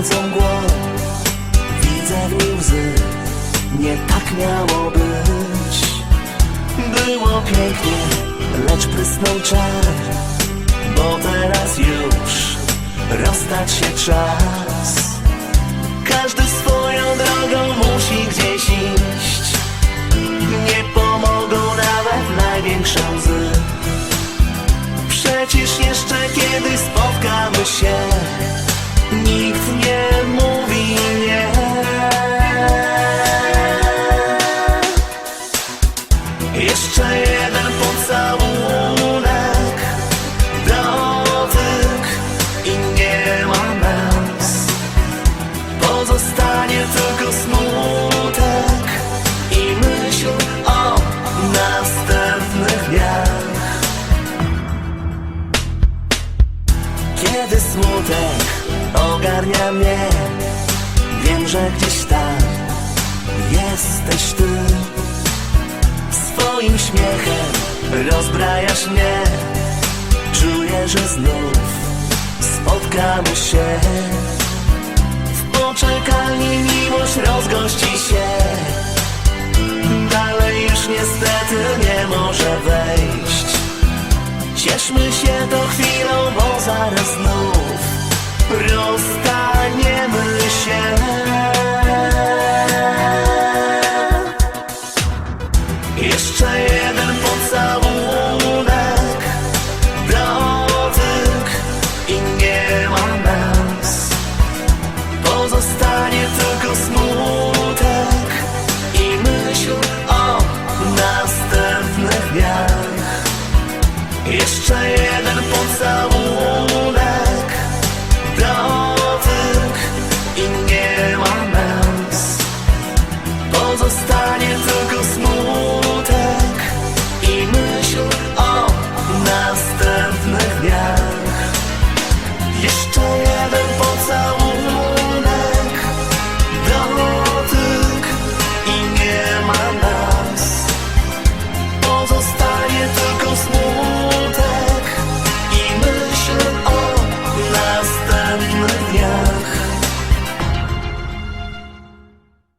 mgłą Widzę w nim łzy. Nie tak miało być. Było pięknie, lecz prysnął czar. Bo teraz już rozstać się czas. Każdy swoją drogą musi gdzieś iść. Nie pomogą nawet największe łzy. Przecież jeszcze kiedyś spotkamy Kiedy smutek ogarnia mnie. Wiem, że gdzieś tam jesteś ty. Swoim śmiechem rozbrajasz mnie. Czuję, że znów spotkamy się. W poczekalni miłość rozgości się. Dalej już niestety nie może wejść Cieszmy się to chwilą, bo zaraz znów rozstaniemy się Za jeden pocałunek Dotyk i nie ma nas Pozostanie tylko smutek I myśl o następnych dniach. Jeszcze